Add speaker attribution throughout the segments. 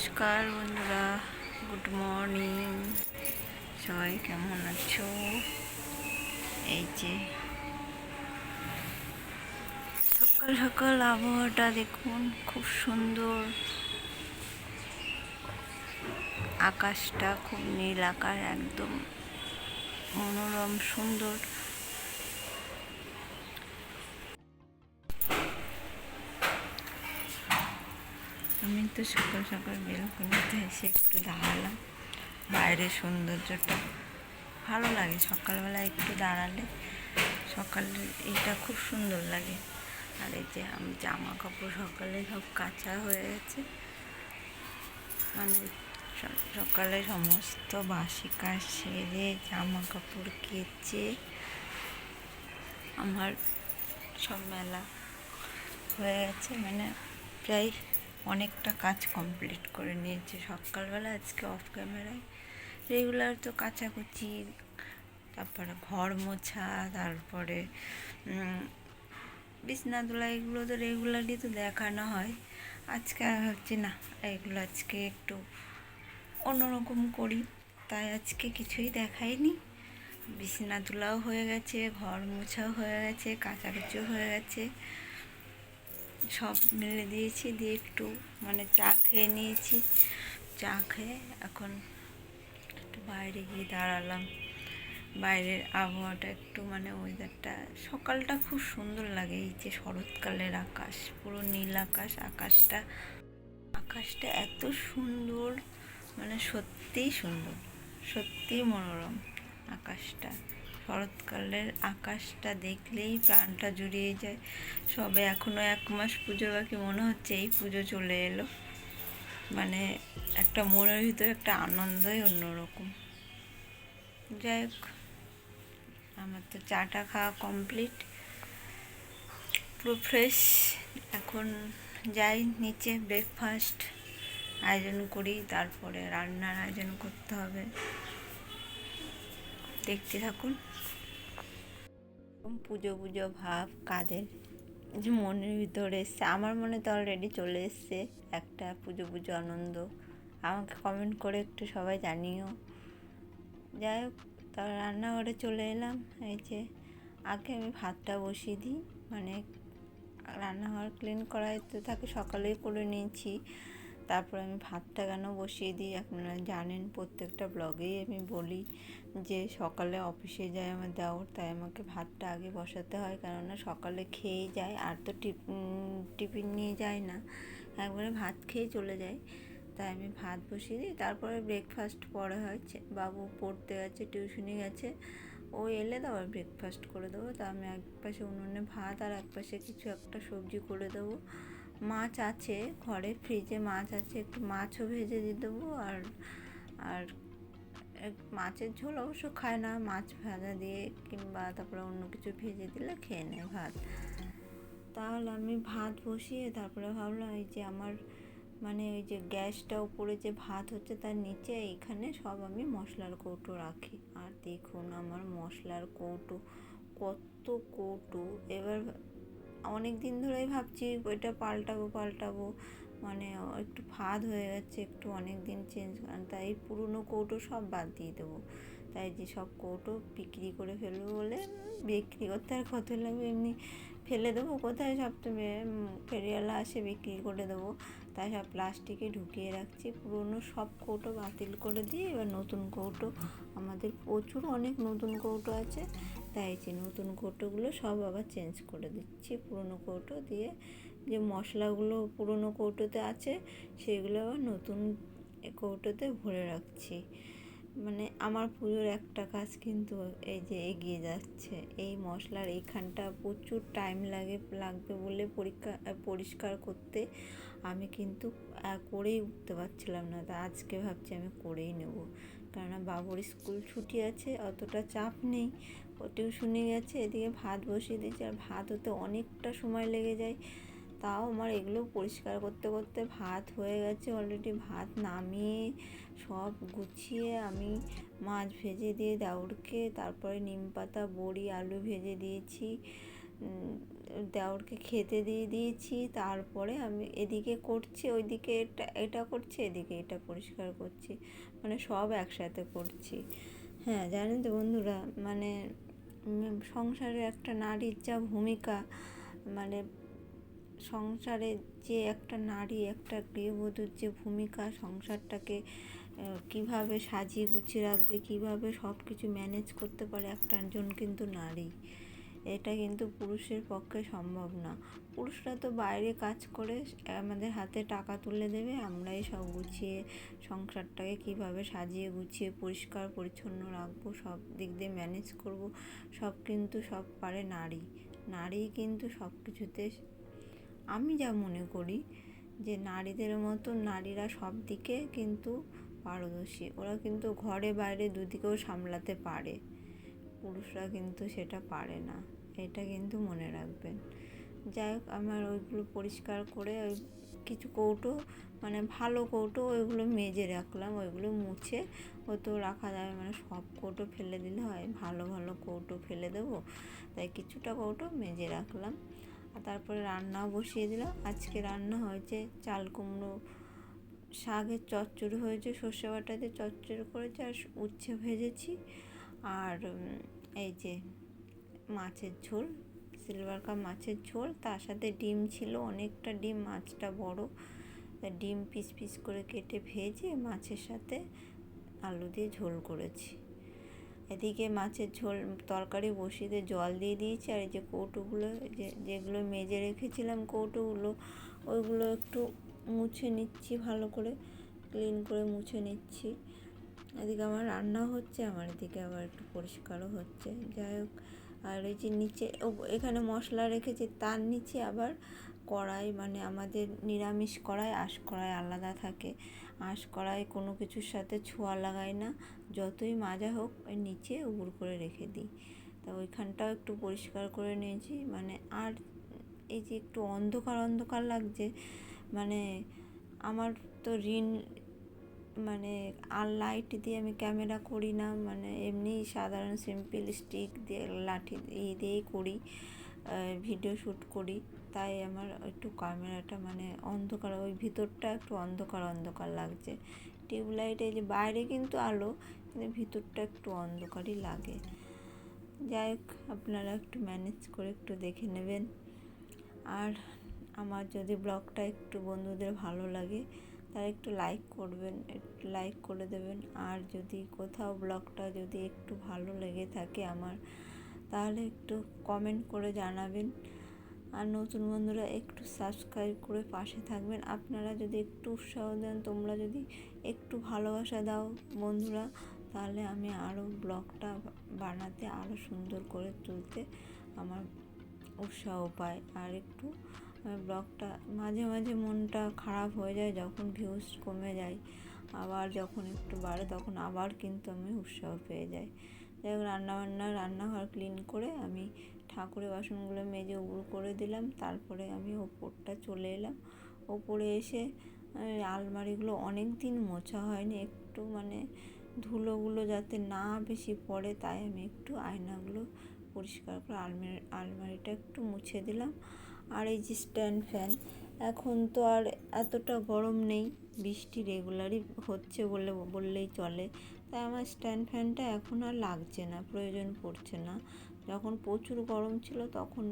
Speaker 1: নমস্কার বন্ধুরা, good morning. সবাই কেমন আছো? এই যে, সকাল সকাল আবহাওয়াটা দেখুন, খুব সুন্দর। আকাশটা খুব নীল আকাশ একদম মনোরম, সুন্দর। আমি তো সকাল সকাল বেলকনিতে এসে একটু দাঁড়ালাম। বাইরের সৌন্দর্যটা ভালো লাগে সকালবেলা একটু দাঁড়ালে সকালে এইটা খুব সুন্দর লাগে। আর এই যে আমি জামা কাপড় সকালে সব কাঁচা হয়ে গেছে। মানে সকালে সমস্ত বাসি কাজ সেরে জামা কাপড় কেচে আমার সব মেলা হয়ে গেছে। মানে প্রায় অনেকটা কাজ কমপ্লিট করে নিয়েছি। সকালবেলা আজকে অফ ক্যামেরায় রেগুলার তো কাচাকুচি, তারপরে ঘর মোছা, তারপরে বিছনা তোলা এগুলো তো রেগুলারই তো দেখানো হয়। আজকে ভাবছি না, এগুলো আজকে একটু অন্যরকম করি। তাই আজকে কিছুই দেখাইনি। বিছনা তোলাও হয়ে গেছে, ঘর মোছাও হয়ে গেছে, কাচাকুচিও হয়ে গেছে। সব মিলে দিয়েছি, দিয়ে একটু মানে চা খেয়ে নিয়েছি। চা খেয়ে এখন একটু বাইরে গিয়ে দাঁড়ালাম। বাইরের আবহাওয়াটা একটু মানে ওয়েদারটা সকালটা খুব সুন্দর লাগে, এই যে শরৎকালের আকাশ, পুরো নীল আকাশ, আকাশটা আকাশটা এত সুন্দর মানে সত্যিই সুন্দর, সত্যিই মনোরম আকাশটা। শরৎকালের আকাশটা দেখলেই প্রাণটা জুড়িয়ে যায়। সবে এখনও এক মাস পুজো, বাকি মনে হচ্ছে এই পুজো চলে এলো। মানে একটা মনের ভিতরে একটা আনন্দই অন্যরকম। যাই হোক, আমার তো চাটা খাওয়া কমপ্লিট পুরো ফ্রেশ এখন যাই, নিচে ব্রেকফাস্ট আয়োজন করি, তারপরে রান্নার আয়োজন করতে হবে। দেখতে থাকুন। পুজো পুজো, ভাব, কাদের যে মনের ভিতরে এসছে। আমার মনে তো অলরেডি চলে এসছে একটা পুজো পুজো আনন্দ। আমাকে কমেন্ট করে একটু সবাই জানিও। যাই হোক তার রান্নাঘরে চলে এলাম। এই যে, আগে আমি ভাতটা বসিয়ে দিই। মানে রান্নাঘর ক্লিন করাই তো থাকে, সকালেই করে নিয়েছি। তারপর আমি ভাতটা কেন বসিয়ে দিই? আপনারা জানেন, প্রত্যেকটা ব্লগেই আমি বলি যে সকালে অফিসে যায় আমার দেওর, তাই আমাকে ভাতটা আগে বসাতে হয়। কেননা সকালে খেয়েই যায়, আর তো টিফিন টিফিন নিয়ে যায় না। একবারে ভাত খেয়ে চলে যায়। তাই আমি ভাত বসিয়ে দিই। তারপরে ব্রেকফাস্ট পরে হয়েছে বাবু পড়তে গেছে টিউশনি গেছে। ও এলে তারপর ব্রেকফাস্ট করে দেবো। তা আমি এক পাশে উনুনে ভাত আর এক পাশে কিছু একটা সবজি করে দেবো। মাছ আছে ঘরে ফ্রিজে মাছ আছে, একটু মাছও ভেজে দিয়ে দেবো আর আর মাছের ঝোল অবশ্য খায় না, মাছ ভাজা দিয়ে কিংবা তারপরে অন্য কিছু ভেজে দিলে খেয়ে নেয় ভাত। তাহলে আমি ভাত বসিয়ে তারপরে ভাবলাম এই যে আমার মানে ওই যে গ্যাসটা উপরে যে ভাত হচ্ছে তার নিচে, এইখানে সব আমি মশলার কৌটো রাখি। আর দেখুন আমার মশলার কৌটো, কত কৌটো। এবার অনেক দিন ধরেই ভাবছি ওইটা পাল্টাবো পাল্টাবো। মানে একটু ফাঁদ হয়ে গেছে একটু অনেক দিন চেঞ্জ তাই পুরনো কৌটো সব বাদ দিয়ে দেবো। তাই যে সব কৌটো বিক্রি করে ফেলব বলে বিক্রি করতে আর কত লাগবে? এমনি ফেলে দেবো কোথায় সব তো বে- ফেরিওয়ালা আসে বিক্রি করে দেবো। তাই সব প্লাস্টিকে ঢুকিয়ে রাখছি। পুরনো সব কৌটো বাতিল করে দিয়ে এবার নতুন কৌটো। আমাদের প্রচুর অনেক নতুন কৌটো আছে। তাই যে নতুন কৌটোগুলো সব আবার চেঞ্জ করে দিচ্ছি। পুরনো কৌটো দিয়ে যে মশলাগুলো পুরনো কৌটোতে আছে, সেগুলো আবার নতুন কৌটোতে ভরে রাখছি। মানে আমার পুজোর একটা কাজ কিন্তু এই যে এগিয়ে যাচ্ছে। এই মশলার এইখানটা প্রচুর টাইম লাগে, লাগবে বলে পরীক্ষা, পরিষ্কার করতে। আমি কিন্তু করেই উঠতে পারছিলাম না। তা আজকে ভাবছি আমি করেই নেব। কেননা বাবুর স্কুল ছুটি আছে, অতটা চাপ নেই। টিউশনে গেছে, এদিকে ভাত বসিয়ে দিয়েছি আর ভাত হতে অনেকটা সময় লেগে যায়। তাও আমার এগুলো পরিষ্কার করতে করতে ভাত হয়ে গেছে অলরেডি ভাত নামিয়ে সব গুছিয়ে আমি মাছ ভেজে দিয়ে দাউরকে তারপরে নিম পাতা, বড়ি, আলু ভেজে দিয়েছি দেওরকে খেতে দিয়ে দিয়েছি, তারপরে আমি এদিকে করছি, ওইদিকে এটা এটা করছি, এদিকে এটা পরিষ্কার করছি। মানে সব একসাথে করছি। হ্যাঁ জানেন তো বন্ধুরা মানে সংসারে একটা নারীর যা ভূমিকা মানে সংসারে যে একটা নারী, একটা গৃহবধূর যে ভূমিকা, সংসারটাকে কীভাবে সাজিয়ে গুছিয়ে রাখবে, কীভাবে সব কিছু ম্যানেজ করতে পারে একটা একজন কিন্তু নারী। এটা কিন্তু পুরুষের পক্ষে সম্ভব না। পুরুষরা তো বাইরে কাজ করে, আমাদের হাতে টাকা তুলে দেবে, আমরাই সব গুছিয়ে সংসারটাকে কীভাবে সাজিয়ে গুছিয়ে পরিষ্কার পরিচ্ছন্ন রাখব, সব দিক দিয়ে ম্যানেজ করব, সব কিন্তু সব পারে নারী। নারী কিন্তু সব কিছুতে, আমি যা মনে করি যে নারীদের মতো নারীরা সব দিকে কিন্তু পারদর্শী। ওরা কিন্তু ঘরে বাইরে দুদিকেও সামলাতে পারে। পুরুষরা কিন্তু সেটা পারে না, এটা কিন্তু মনে রাখবেন। যাই হোক, আমার ওইগুলো পরিষ্কার করে ওই কিছু কৌটো মানে ভালো কৌটো ওইগুলো মেজে রাখলাম, ওইগুলো মুছে, ও তো রাখা যাবে মানে সব কৌটো ফেলে দিলে হয়, ভালো ভালো কৌটো ফেলে দেবো। তাই কিছুটা কৌটো মেজে রাখলাম। আর তারপরে রান্নাও বসিয়ে দিলাম। আজকে রান্না হয়েছে চাল কুমড়ো শাকের চচ্চড়ি হয়েছে, সর্ষে বাটা দিয়ে চচ্চড়ি করেছি আর উচ্ছে ভেজেছি। আর এই যে মাছের ঝোল সিলভার কাপ মাছের ঝোল, তার সাথে ডিম ছিল, অনেকটা ডিম, মাছটা বড়। ডিম পিস পিস করে কেটে ভেজে মাছের সাথে আলু দিয়ে ঝোল করেছি। এদিকে মাছের ঝোল, তরকারি দিয়ে জল দিয়ে দিয়েছি, আর এই যে কৌটোগুলো যে যেগুলো মেজে রেখেছিলাম কৌটোগুলো, ওইগুলো একটু মুছে নিচ্ছি, ভালো করে ক্লিন করে মুছে নিচ্ছি। এদিকে আমার রান্না হচ্ছে, আমার এদিকে আবার একটু পরিষ্কারও হচ্ছে। যাই হোক, আর এই যে নিচে এখানে মশলা রেখেছি, তার নিচে আবার কড়াই মানে আমাদের নিরামিষ কড়াই, আঁশ কড়াই আলাদা থাকে। আঁশ কড়াই কোনো কিছুর সাথে ছোঁয়া লাগাই না, যতই মাজা হোক, ওই নিচে উবুর করে রেখে দিই। তা ওইখানটাও একটু পরিষ্কার করে নিয়েছি মানে আর এই যে একটু অন্ধকার অন্ধকার লাগছে মানে আমার তো ঋণ মানে আর লাইট দিয়ে আমি ক্যামেরা করি না মানে এমনি সাধারণ সিম্পল স্টিক দিয়ে লাঠি এই দিয়েই করি ভিডিও শ্যুট করি। তাই আমার একটু ক্যামেরাটা মানে অন্ধকার, ওই ভিতরটা একটু অন্ধকার অন্ধকার লাগছে। টিউবলাইটে যে বাইরে কিন্তু আলো, কিন্তু ভিতরটা একটু অন্ধকারই লাগে। যাই হোক, আপনারা একটু ম্যানেজ করে একটু দেখে নেবেন। আর আমার যদি ব্লগটা একটু বন্ধুদের ভালো লাগে তারা একটু লাইক করবেন, একটু লাইক করে দেবেন। আর যদি কোথাও ব্লগটা যদি একটু ভালো লেগে থাকে আমার, তাহলে একটু কমেন্ট করে জানাবেন। আর নতুন বন্ধুরা একটু সাবস্ক্রাইব করে পাশে থাকবেন। আপনারা যদি একটু উৎসাহ দেন, তোমরা যদি একটু ভালোবাসা দাও বন্ধুরা, তাহলে আমি আরও ব্লগটা বানাতে আরও সুন্দর করে তুলতে আমার উৎসাহ পায়। আর একটু ব্লগটা মাঝে মাঝে মনটা খারাপ হয়ে যায় যখন ভিউজ কমে যায়। আবার যখন একটু বাড়ে তখন আবার কিন্তু আমি উৎসাহ পেয়ে যাই। যাই হোক, রান্নাবান্না, রান্নাঘর ক্লিন করে আমি ঠাকুরের বাসনগুলো মেজে উবুড় করে দিলাম। তারপরে আমি ওপরটা চলে এলাম। ওপরে এসে আলমারিগুলো অনেক দিন মোছা হয়নি। একটু মানে ধুলোগুলো যাতে না বেশি পড়ে তাই আমি একটু আয়নাগুলো পরিষ্কার করে আলমারি আলমারিটা একটু মুছে দিলাম। আর এই যে স্ট্যান্ড ফ্যান, এখন তো আর এতটা গরম নেই, বৃষ্টি রেগুলারই হচ্ছে বলে, বললেই চলে। তাই আমার স্ট্যান্ড ফ্যানটা এখন আর লাগছে না, প্রয়োজন পড়ছে না। যখন প্রচুর গরম ছিল তখন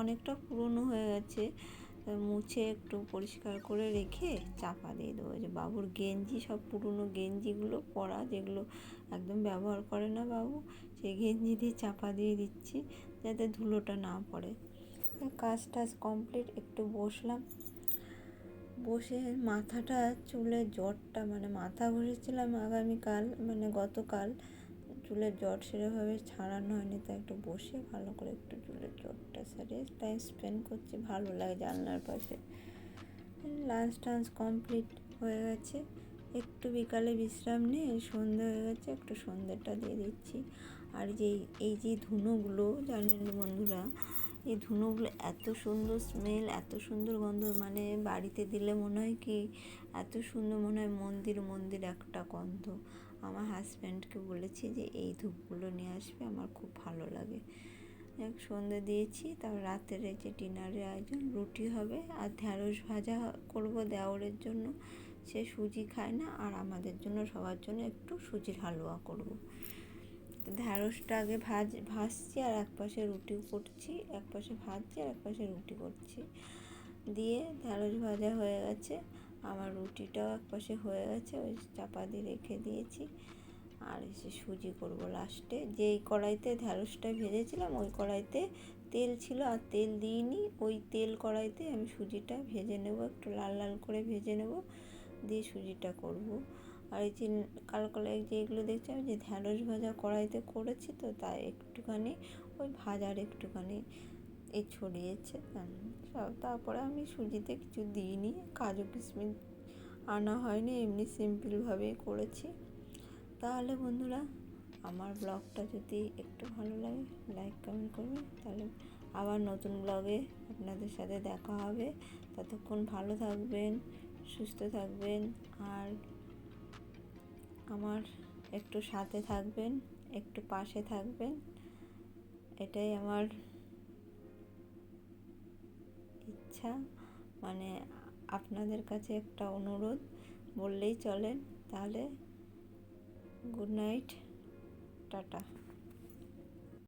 Speaker 1: অনেকটা পুরনো হয়ে গেছে। মুছে একটু পরিষ্কার করে রেখে চাপা দিয়ে দেবো। যে বাবুর গেঞ্জি, সব পুরনো গেঞ্জিগুলো পরা, যেগুলো একদম ব্যবহার করে না বাবু, সেই গেঞ্জি দিয়ে চাপা দিয়ে দিচ্ছি, যাতে ধুলোটা না পড়ে। কাজ টাজ কমপ্লিট একটু বসলাম। বসে মাথাটা, চুলের জ্বরটা মানে মাথা ঘুরেছিলাম আগামীকাল মানে গতকাল। চুলের জ্বর সেরকমভাবে ছাড়ানো হয়নি, তাই একটু বসে ভালো করে একটু চুলের জ্বরটা সারিয়ে টাইম স্পেন্ড করছি, ভালো লাগে জানলার পাশে। লাঞ্চ টাঞ্চ কমপ্লিট হয়ে গেছে। একটু বিকালে বিশ্রাম নিয়ে সন্ধে হয়ে গেছে, একটু সন্ধ্যেটা দিয়ে দিচ্ছি। আর যে এই যে ধুনোগুলো, জানেন বন্ধুরা এই ধুনোগুলো এত সুন্দর স্মেল এত সুন্দর গন্ধ মানে বাড়িতে দিলে মনে হয় কি এত সুন্দর মনে হয় মন্দির মন্দির একটা গন্ধ। আমার হাজব্যান্ডকে বলেছি যে, এই ধূপগুলো নিয়ে আসবে, আমার খুব ভালো লাগে। এক সন্ধে দিয়েছি, তারপর রাতের যে ডিনারের আয়োজন, রুটি হবে আর ঢ্যাঁড়স ভাজা করব দেওরের জন্য। সে সুজি খায় না, আর আমাদের জন্য, সবার জন্য একটু সুজির হালুয়া করব। ঢ্যাঁড়সটা আগে ভাজ, ভাজছি আর এক পাশে রুটি করছি এক পাশে ভাজছি আর এক পাশে রুটি করছি। দিয়ে ঢ্যাঁড়স ভাজা হয়ে গেছে। আমার রুটিটাও এক পাশে হয়ে গেছে, ওই চাপা দিয়ে রেখে দিয়েছি। আর এসে সুজি করব লাস্টে। যেই কড়াইতে ঢ্যাঁড়সটা ভেজেছিলাম, ওই কড়াইতে তেল ছিল আর তেল দিইনি। ওই তেল কড়াইতে আমি সুজিটা ভেজে নেব, একটু লাল লাল করে ভেজে নেব। দিয়ে সুজিটা করব। আর এই যে কালো কালো এই যে এগুলো দেখছি আমি যে ঢ্যাঁড়স ভাজা কড়াইতে করেছি তো তাই একটুখানি, ওই ভাজার একটুখানি এ ছড়িয়েছে সব। তারপরে আমি সুজিতে কিছু দিইনি, কাজু কিশমিশ আনা হয়নি, এমনি সিম্পলভাবেই করেছি। তাহলে বন্ধুরা, আমার ব্লগটা যদি একটু ভালো লাগে, লাইক কমেন্ট করবেন, তাহলে আবার নতুন ব্লগে আপনাদের সাথে দেখা হবে। ততক্ষণ ভালো থাকবেন, সুস্থ থাকবেন, আর আমার একটু সাথে থাকবেন, একটু পাশে থাকবেন। এটাই আমার ইচ্ছা। মানে আপনাদের কাছে একটা অনুরোধ, বললেই চলেন তাহলে গুড নাইট, টাটা।